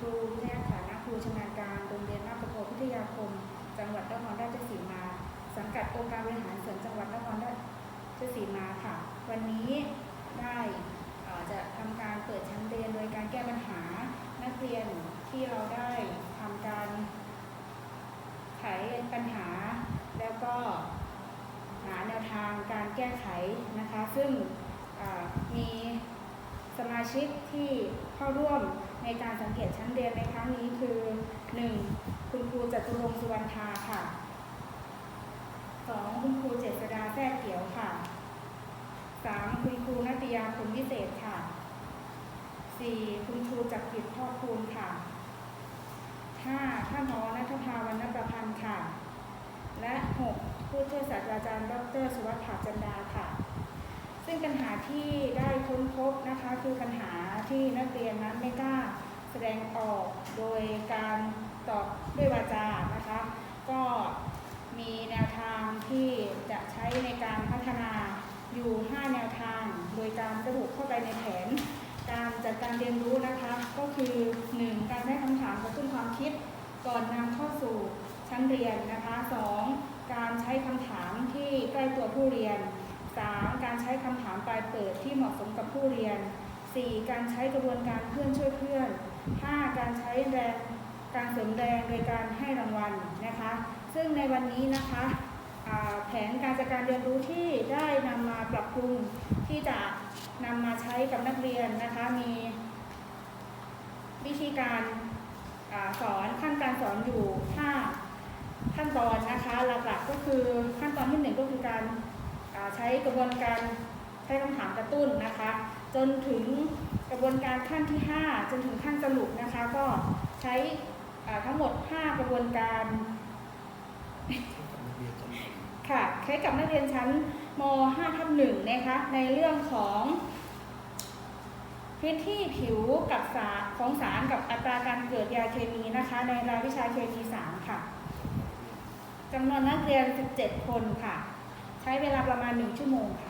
ครูแสตนาครูชำนาญการโรงเรียนนาคโพพิทยาคม จังหวัดนครราชสีมา สังกัดองค์การบริหารส่วนจังหวัดนครราชสีมาค่ะ วันนี้ได้อ่อจะทำการเปิดชั้นเรียนโดยการแก้ปัญหานักเรียนที่เราได้ทำการไขปัญหา แล้วก็หาแนวทางการแก้ไขนะคะ ซึ่งมีสมาชิกที่เข้าร่วม ในการสังเกตชั้นเรียนในครั้งนี้คือ 1. คุณครูจตุรงสุวรรณทาค่ะ 2. คุณครูเจษดาแท้เขียวค่ะ 3. คุณครูนัตยาคุณวิเศษค่ะ 4. คุณครูจักริดพ่อคูณค่ะ 5. ท่านผอนัทภาวรรณประพันธ์ค่ะ และ 6. ผู้ช่วยศาสตราจารย์ ดร สุวัสดิ์ผาจันดาค่ะ ซึ่งปัญหาที่ได้ค้นพบนะคะคือปัญหาที่ ยนนั้นไม่กล้าแสดงออกโดยการตอบด้วยวาจานะคะ ก็มีแนวทางที่จะใช้ในการพัฒนาอยู่ 5 แนวทาง โดยการระบุเข้าไปในแผน การจัดการเรียนรู้นะคะ ก็คือ 1. การใช้คำถามกระตุ้นความคิด ก่อนนำเข้าสู่ชั้นเรียนนะคะ 2. การใช้คำถามที่ใกล้ตัวผู้เรียน 3. การใช้คำถามปลายเปิดที่เหมาะสมกับผู้เรียน 4. การใช้กระบวนการเพื่อนช่วยเพื่อน 5. การใช้แรงการเสริมแรงโดยการให้รางวัลนะคะ ซึ่งในวันนี้นะคะแผนการจัดการเรียนรู้ที่ได้นำมาปรับปรุงที่จะนำมาใช้กับนักเรียนนะคะมีวิธีการอสอนขั้นการสอนอยู่5ขั้นตอนนะคะหลักๆก็คือขั้นตอนที่หนึ่งก็คือการใช้กระบวนการใช้คำถามกระตุ้นนะคะ จนถึงกระบวนการขั้นที่ 5 จนถึงขั้นสรุปนะคะ ก็ใช้ทั้งหมด 5 กระบวนการค่ะใช้กับนักเรียนชั้นม 5ทับ1นะคะในเรื่องของพื้นที่ผิวกับสารของสารกับอัตราการเกิดยาเคมีนะคะ ในรายวิชาเคมี3ค่ะจำนวนนักเรียน 17 คนค่ะ ใช้เวลาประมาณ 1 ชั่วโมงค่ะ